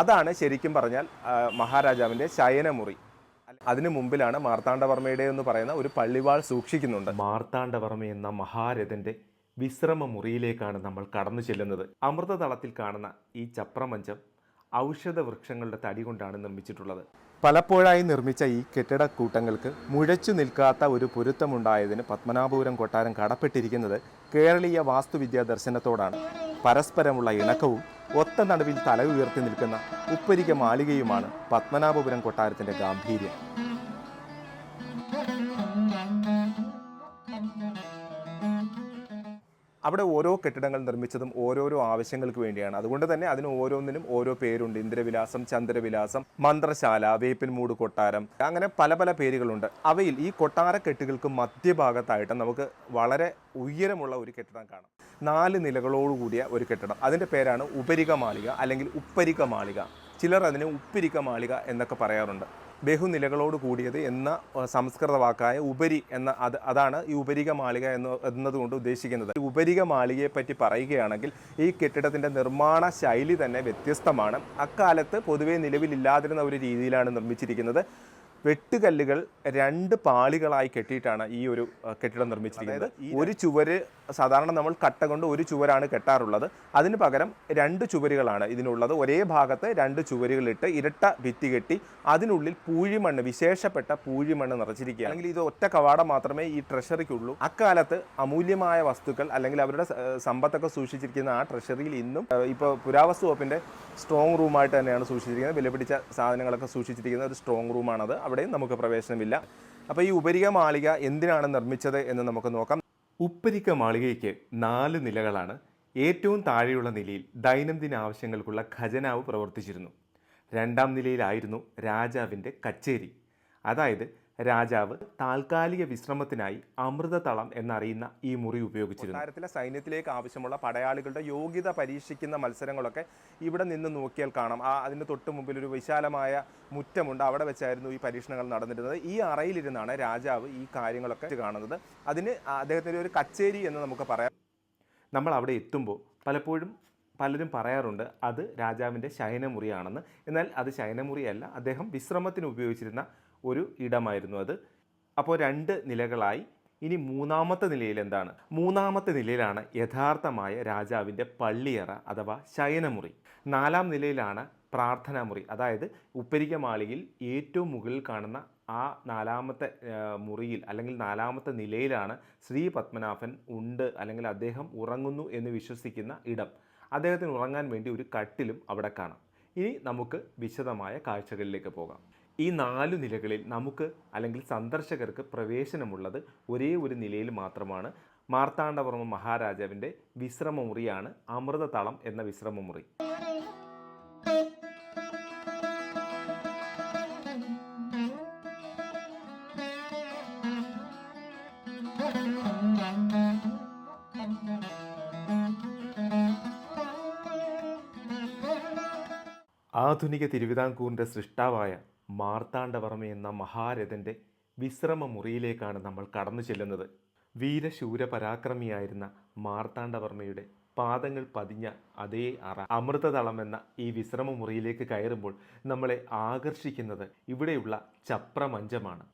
അതാണ് ശരിക്കും പറഞ്ഞാൽ മഹാരാജാവിന്റെ ശയനമുറി. അതിനു മുമ്പിലാണ് മാർത്താണ്ഡവർമ്മയുടെ എന്ന് പറയുന്ന ഒരു പള്ളിവാൾ സൂക്ഷിക്കുന്നുണ്ട്. മാർത്താണ്ഡവർമ്മ എന്ന മഹാരഥന്റെ വിശ്രമ മുറിയിലേക്കാണ് നമ്മൾ കടന്നു ചെല്ലുന്നത്. അമൃതതളത്തിൽ കാണുന്ന ഈ ചപ്രമഞ്ചം ഔഷധ വൃക്ഷങ്ങളുടെ തടി കൊണ്ടാണ് നിർമ്മിച്ചിട്ടുള്ളത്. പലപ്പോഴായി നിർമ്മിച്ച ഈ കെട്ടിടക്കൂട്ടങ്ങൾക്ക് മുഴച്ചു നിൽക്കാത്ത ഒരു പൊരുത്തമുണ്ടായതിന് പത്മനാഭപുരം കൊട്ടാരം കടപ്പെട്ടിരിക്കുന്നത് കേരളീയ വാസ്തുവിദ്യാ ദർശനത്തോടാണ് പരസ്പരമുള്ള ഇണക്കവും ഒത്ത നടുവിൽ തല ഉയർത്തി നിൽക്കുന്ന ഉപ്പരിക മാളികയുമാണ് പത്മനാഭപുരം കൊട്ടാരത്തിന്റെ ഗാംഭീര്യം. അവിടെ ഓരോ കെട്ടിടങ്ങൾ നിർമ്മിച്ചതും ഓരോരോ ആവശ്യങ്ങൾക്ക് വേണ്ടിയാണ്. അതുകൊണ്ട് തന്നെ അതിന് ഓരോന്നിനും ഓരോ പേരുണ്ട്. ഇന്ദ്രവിലാസം ചന്ദ്രവിലാസം മന്ത്രശാല വേപ്പിൻമൂട് കൊട്ടാരം. അങ്ങനെ പല പല പേരുകളുണ്ട്. അവയിൽ ഈ കൊട്ടാര കെട്ടുകൾക്ക് മധ്യഭാഗത്തായിട്ട് നമുക്ക് വളരെ ഉയരമുള്ള ഒരു കെട്ടിടം കാണാം. നാല് നിലകളോടുകൂടിയ ഒരു കെട്ടിടം. അതിന്റെ പേരാണ് ഉപരിക മാളിക അല്ലെങ്കിൽ ഉപ്പരിക മാളിക ചിലർ അതിനെ ഉപ്പിരിക്ക മാളിക എന്നൊക്കെ പറയാറുണ്ട്. ബഹുനിലകളോട് കൂടിയത് എന്ന സംസ്കൃത വാക്കായ ഉപരി എന്ന അത് അതാണ് ഈ ഉപരിക മാളിക എന്ന് എന്നതുകൊണ്ട് ഉദ്ദേശിക്കുന്നത്. ഉപരിക മാളികയെ പറ്റി പറയുകയാണെങ്കിൽ ഈ കെട്ടിടത്തിന്റെ നിർമ്മാണ ശൈലി തന്നെ വ്യത്യസ്തമാണ്. അക്കാലത്ത് പൊതുവെ നിലവിലില്ലാതിരുന്ന ഒരു രീതിയിലാണ് നിർമ്മിച്ചിരിക്കുന്നത്. വെട്ടുകല്ലുകൾ രണ്ട് പാളികളായി കെട്ടിയിട്ടാണ് ഈ ഒരു കെട്ടിടം നിർമ്മിച്ചിരിക്കുന്നത്. ഒരു ചുവര് സാധാരണ നമ്മൾ കട്ട കൊണ്ട് ഒരു ചുവരാണ് കെട്ടാറുള്ളത്. അതിന് പകരം രണ്ട് ചുവരുകളാണ് ഇതിനുള്ളത്. ഒരേ ഭാഗത്ത് രണ്ട് ചുവരുകളിട്ട് ഇരട്ട ഭിത്തി കെട്ടി അതിനുള്ളിൽ പൂഴിമണ്ണ് വിശേഷപ്പെട്ട പൂഴിമണ്ണ് നിറച്ചിരിക്കുക അല്ലെങ്കിൽ ഇത് ഒറ്റ കവാടം മാത്രമേ ഈ ട്രഷറിക്കുള്ളൂ. അക്കാലത്ത് അമൂല്യമായ വസ്തുക്കൾ അല്ലെങ്കിൽ അവരുടെ സമ്പത്തൊക്കെ സൂക്ഷിച്ചിരിക്കുന്ന ആ ട്രഷറിയിൽ ഇന്നും ഇപ്പോൾ പുരാവസ്തു വകുപ്പിന്റെ സ്ട്രോങ് റൂമായിട്ട് തന്നെയാണ് സൂക്ഷിച്ചിരിക്കുന്നത്. വിലപിടിച്ച സാധനങ്ങളൊക്കെ സൂക്ഷിച്ചിരിക്കുന്ന ഒരു സ്ട്രോങ് റൂമാണത് അവിടെയും നമുക്ക് പ്രവേശനമില്ല. അപ്പോൾ ഈ ഉപരിക മാളിക എന്തിനാണ് നിർമ്മിച്ചത് എന്ന് നമുക്ക് നോക്കാം. ഉപ്പരിക്ക മാളികയ്ക്ക് നാല് നിലകളാണ്. ഏറ്റവും താഴെയുള്ള നിലയിൽ ദൈനംദിന ആവശ്യങ്ങൾക്കുള്ള ഖജനാവ് പ്രവർത്തിച്ചിരുന്നു. രണ്ടാം നിലയിലായിരുന്നു രാജാവിന്റെ കച്ചേരി. അതായത് രാജാവ് താൽക്കാലിക വിശ്രമത്തിനായി അമൃതതളം എന്നറിയുന്ന ഈ മുറി ഉപയോഗിച്ചിരുന്നു. താരത്തിലെ സൈന്യത്തിലേക്ക് ആവശ്യമുള്ള പടയാളികളുടെ യോഗ്യത പരീക്ഷിക്കുന്ന മത്സരങ്ങളൊക്കെ ഇവിടെ നിന്ന് നോക്കിയാൽ കാണാം. ആ അതിന് തൊട്ട് മുമ്പിൽ ഒരു വിശാലമായ മുറ്റമുണ്ട്. അവിടെ വെച്ചായിരുന്നു ഈ പരീക്ഷണങ്ങൾ നടന്നിരുന്നത്. ഈ അറയിലിരുന്നാണ് രാജാവ് ഈ കാര്യങ്ങളൊക്കെ കാണുന്നത്. അതിന് അദ്ദേഹത്തിന്റെ ഒരു കച്ചേരി എന്ന് നമുക്ക് പറയാം. നമ്മൾ അവിടെ എത്തുമ്പോൾ പലപ്പോഴും പലരും പറയാറുണ്ട് അത് രാജാവിന്റെ ശയനമുറിയാണെന്ന്. എന്നാൽ അത് ശയനമുറിയല്ല അദ്ദേഹം വിശ്രമത്തിന് ഉപയോഗിച്ചിരുന്ന ഒരു ഇടമായിരുന്നു അത്. അപ്പോൾ രണ്ട് നിലകളായി. ഇനി മൂന്നാമത്തെ നിലയിൽ എന്താണ്? മൂന്നാമത്തെ നിലയിലാണ് യഥാർത്ഥമായ രാജാവിന്റെ പള്ളിയറ അഥവാ ശയനമുറി. നാലാം നിലയിലാണ് പ്രാർത്ഥനാമുറി. അതായത് ഉപ്പരിക മാളികയിൽ ഏറ്റവും മുകളിൽ കാണുന്ന ആ നാലാമത്തെ മുറിയിൽ അല്ലെങ്കിൽ നാലാമത്തെ നിലയിലാണ് ശ്രീ പത്മനാഭൻ ഉണ്ട് അല്ലെങ്കിൽ അദ്ദേഹം ഉറങ്ങുന്നു എന്ന് വിശ്വസിക്കുന്ന ഇടം. അദ്ദേഹത്തിന് ഉറങ്ങാൻ വേണ്ടി ഒരു കട്ടിലും അവിടെ കാണാം. ഇനി നമുക്ക് വിശദമായ കാഴ്ചകളിലേക്ക് പോകാം. ഈ നാല് നിലകളിൽ നമുക്ക് അല്ലെങ്കിൽ സന്ദർശകർക്ക് പ്രവേശനമുള്ളത് ഒരേ ഒരു നിലയിൽ മാത്രമാണ്. മാർത്താണ്ഡവർമ്മ മഹാരാജാവിന്റെ വിശ്രമമുറിയാണ് അമൃതതളം എന്ന വിശ്രമമുറി. ആധുനിക തിരുവിതാംകൂറിന്റെ സൃഷ്ടാവായ മാർത്താണ്ഡവർമ്മ എന്ന മഹാരഥന്റെ വിശ്രമ മുറിയിലേക്കാണ് നമ്മൾ കടന്നു ചെല്ലുന്നത്. വീരശൂര പരാക്രമിയായിരുന്ന മാർത്താണ്ഡവർമ്മയുടെ പാദങ്ങൾ പതിഞ്ഞ അതേ അറ അമൃതതളം എന്ന ഈ വിശ്രമ മുറിയിലേക്ക് കയറുമ്പോൾ നമ്മളെ ആകർഷിക്കുന്നത് ഇവിടെയുള്ള ചപ്രമഞ്ചമാണ്.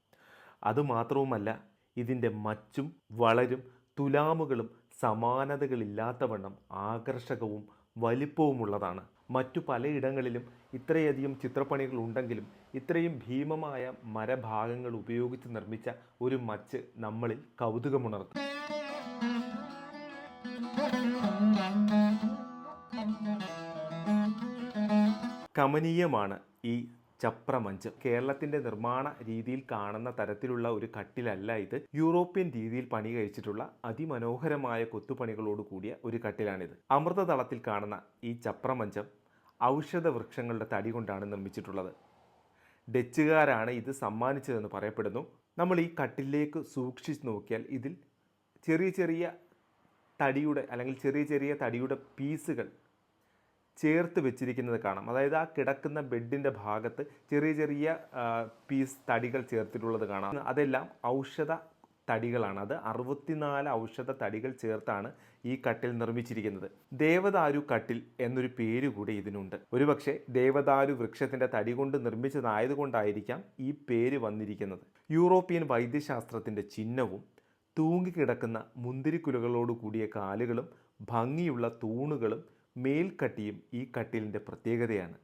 അതുമാത്രവുമല്ല ഇതിന്റെ മച്ചും വളരും തുലാമുകളും സമാനതകളില്ലാത്തവണ്ണം ആകർഷകവും വലിപ്പവുമുള്ളതാണ്. മറ്റു പലയിടങ്ങളിലും ഇത്രയധികം ചിത്രപ്പണികൾ ഉണ്ടെങ്കിലും ഇത്രയും ഭീമമായ മരഭാഗങ്ങൾ ഉപയോഗിച്ച് നിർമ്മിച്ച ഒരു മച്ച് നമ്മളിൽ കൗതുകമുണർത്തും. കമനീയമാണ് ഈ ചപ്രമഞ്ച് കേരളത്തിന്റെ നിർമ്മാണ രീതിയിൽ കാണുന്ന തരത്തിലുള്ള ഒരു കട്ടിലല്ല ഇത്. യൂറോപ്യൻ രീതിയിൽ പണി കഴിച്ചിട്ടുള്ള അതിമനോഹരമായ കൊത്തുപണികളോട് കൂടിയ ഒരു കട്ടിലാണിത്. അമൃതതളത്തിൽ കാണുന്ന ഈ ചപ്രമഞ്ചം ഔഷധ വൃക്ഷങ്ങളുടെ തടി കൊണ്ടാണ് നിർമ്മിച്ചിട്ടുള്ളത്. ഡച്ചുകാരാണ് ഇത് സമ്മാനിച്ചതെന്ന് പറയപ്പെടുന്നു. നമ്മൾ ഈ കട്ടിലേക്ക് സൂക്ഷിച്ച് നോക്കിയാൽ ഇതിൽ ചെറിയ ചെറിയ തടിയുടെ അല്ലെങ്കിൽ ചെറിയ ചെറിയ തടിയുടെ പീസുകൾ ചേർത്ത് വെച്ചിരിക്കുന്നത് കാണാം. അതായത് ആ കിടക്കുന്ന ബെഡിന്റെ ഭാഗത്ത് ചെറിയ ചെറിയ പീസ് തടികൾ ചേർത്തിട്ടുള്ളത് കാണാം. അതെല്ലാം ഔഷധ തടികളാണ്. അത് അറുപത്തിനാല് ഔഷധ തടികൾ ചേർത്താണ് ഈ കട്ടിൽ നിർമ്മിച്ചിരിക്കുന്നത്. ദേവദാരു കട്ടിൽ എന്നൊരു പേര് കൂടി ഇതിനുണ്ട്. ഒരുപക്ഷെ ദേവദാരു വൃക്ഷത്തിന്റെ തടി കൊണ്ട് നിർമ്മിച്ചതായതുകൊണ്ടായിരിക്കാം ഈ പേര് വന്നിരിക്കുന്നത്. യൂറോപ്യൻ വൈദ്യശാസ്ത്രത്തിന്റെ ചിഹ്നവും തൂങ്ങിക്കിടക്കുന്ന മുന്തിരിക്കുലകളോട് കൂടിയ കാലുകളും ഭംഗിയുള്ള തൂണുകളും മേൽക്കട്ടിയും ഈ കട്ടിലിന്റെ പ്രത്യേകതയാണ്.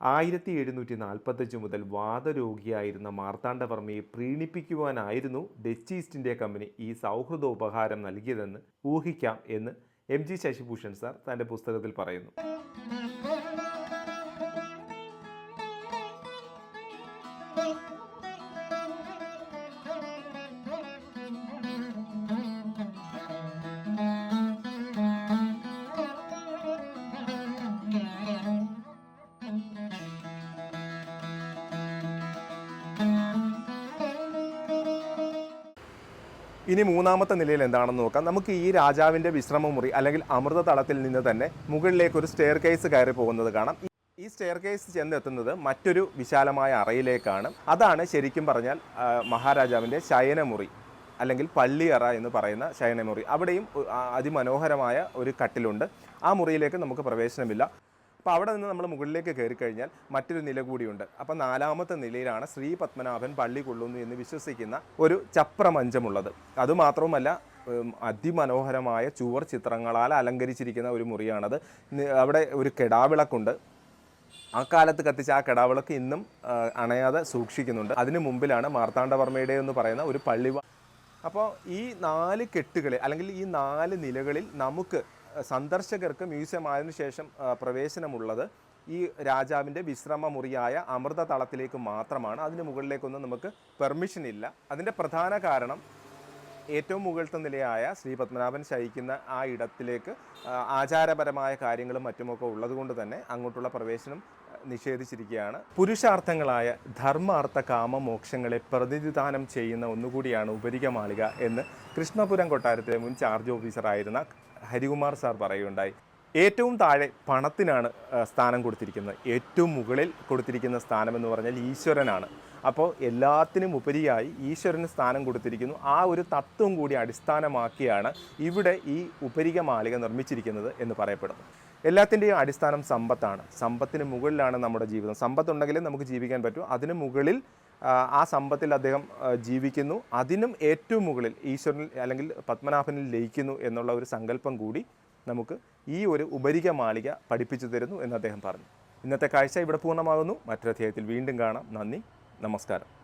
ആയിരത്തി എഴുന്നൂറ്റി നാൽപ്പത്തഞ്ച് മുതൽ വാദരോഗിയായിരുന്ന മാർത്താണ്ഡവർമ്മയെ പ്രീണിപ്പിക്കുവാനായിരുന്നു ഡച്ച് ഈസ്റ്റ് ഇന്ത്യ കമ്പനി ഈ സൗഹൃദോപഹാരം നൽകിയതെന്ന് ഊഹിക്കാം എന്ന് എം ജി ശശിഭൂഷൺ സാർ തന്റെ പുസ്തകത്തിൽ പറയുന്നു. ഇനി മൂന്നാമത്തെ നിലയിൽ എന്താണെന്ന് നോക്കാം. നമുക്ക് ഈ രാജാവിന്റെ വിശ്രമമുറി അല്ലെങ്കിൽ അമൃത തളത്തിൽ നിന്ന് തന്നെ മുകളിലേക്ക് ഒരു സ്റ്റെയർ കേസ് കയറി പോകുന്നത് കാണാം. ഈ- സ്റ്റെയർ കേസ് ചെന്നെത്തുന്നത് മറ്റൊരു വിശാലമായ അറയിലേക്കാണ്. അതാണ് ശരിക്കും പറഞ്ഞാൽ മഹാരാജാവിന്റെ ശയനമുറി അല്ലെങ്കിൽ പള്ളിയറ എന്ന് പറയുന്ന ശയനമുറി. അവിടെയും അതിമനോഹരമായ ഒരു കട്ടിലുണ്ട്. ആ മുറിയിലേക്ക് നമുക്ക് പ്രവേശനമില്ല. അപ്പോൾ അവിടെ നിന്ന് നമ്മൾ മുകളിലേക്ക് കയറി കഴിഞ്ഞാൽ മറ്റൊരു നില കൂടിയുണ്ട്. അപ്പോൾ നാലാമത്തെ നിലയിലാണ് ശ്രീ പത്മനാഭൻ പള്ളി കൊള്ളുന്നു എന്ന് വിശ്വസിക്കുന്ന ഒരു ചപ്രമഞ്ചമുള്ളത്. അതുമാത്രവുമല്ല അതിമനോഹരമായ ചുവർ ചിത്രങ്ങളാൽ അലങ്കരിച്ചിരിക്കുന്ന ഒരു മുറിയാണത്. അവിടെ ഒരു കെടാവിളക്കുണ്ട്. ആ കാലത്ത് കത്തിച്ച ആ കെടാവിളക്ക് ഇന്നും അണയാതെ സൂക്ഷിക്കുന്നുണ്ട്. അതിന് മുമ്പിലാണ് മാർത്താണ്ഡവർമ്മയുടെ എന്ന് പറയുന്ന ഒരു പള്ളി അപ്പോൾ ഈ നാല് കെട്ടുകളെ അല്ലെങ്കിൽ ഈ നാല് നിലകളിൽ നമുക്ക് സന്ദർശകർക്ക് മ്യൂസിയം ആയതിനു ശേഷം പ്രവേശനമുള്ളത് ഈ രാജാവിന്റെ വിശ്രമ മുറിയായ അമൃത തളത്തിലേക്ക് മാത്രമാണ്. അതിന് മുകളിലേക്കൊന്നും നമുക്ക് പെർമിഷൻ ഇല്ല. അതിന്റെ പ്രധാന കാരണം ഏറ്റവും മുകളിലത്തെ നിലയായ ശ്രീ പത്മനാഭൻ ശയിക്കുന്ന ആ ഇടത്തിലേക്ക് ആചാരപരമായ കാര്യങ്ങളും മറ്റുമൊക്കെ ഉള്ളതുകൊണ്ട് തന്നെ അങ്ങോട്ടുള്ള പ്രവേശനം നിഷേധിച്ചിരിക്കുകയാണ്. പുരുഷാർത്ഥങ്ങളായ ധർമാർത്ഥ കാമ മോക്ഷങ്ങളെ പ്രതിനിധാനം ചെയ്യുന്ന ഒന്നുകൂടിയാണ് ഉപരിക മാളിക എന്ന് കൃഷ്ണപുരം കൊട്ടാരത്തിലെ മുൻ ചാർജ് ഓഫീസറായിരുന്ന ഹരികുമാർ സാർ പറയുകയുണ്ടായി. ഏറ്റവും താഴെ പണത്തിനാണ് സ്ഥാനം കൊടുത്തിരിക്കുന്നത്. ഏറ്റവും മുകളിൽ കൊടുത്തിരിക്കുന്ന സ്ഥാനം എന്ന് പറഞ്ഞാൽ ഈശ്വരനാണ്. അപ്പോൾ എല്ലാത്തിനും ഉപരിയായി ഈശ്വരന് സ്ഥാനം കൊടുത്തിരിക്കുന്നു. ആ ഒരു തത്വം കൂടി അടിസ്ഥാനമാക്കിയാണ് ഇവിടെ ഈ ഉപരിക മാളിക നിർമ്മിച്ചിരിക്കുന്നത് എന്ന് പറയപ്പെടുന്നു എല്ലാത്തിന്റെയും അടിസ്ഥാനം സമ്പത്താണ്. സമ്പത്തിന് മുകളിലാണ് നമ്മുടെ ജീവിതം. സമ്പത്തുണ്ടെങ്കിലേ നമുക്ക് ജീവിക്കാൻ പറ്റൂ. അതിന് മുകളിൽ ആ, സമ്പത്തിൽ അദ്ദേഹം ജീവിക്കുന്നു. അതിനും ഏറ്റവും മുകളിൽ ഈശ്വരനിൽ അല്ലെങ്കിൽ പത്മനാഭനിൽ ലയിക്കുന്നു എന്നുള്ള ഒരു സങ്കല്പം കൂടി നമുക്ക് ഈ ഒരു ഉപരിക മാളിക പഠിപ്പിച്ചു തരുന്നു എന്ന് അദ്ദേഹം പറഞ്ഞു. ഇന്നത്തെ കാഴ്ച ഇവിടെ പൂർണമാകുന്നു. മറ്റൊരു അധ്യായത്തിൽ വീണ്ടും കാണാം. നന്ദി. നമസ്കാരം.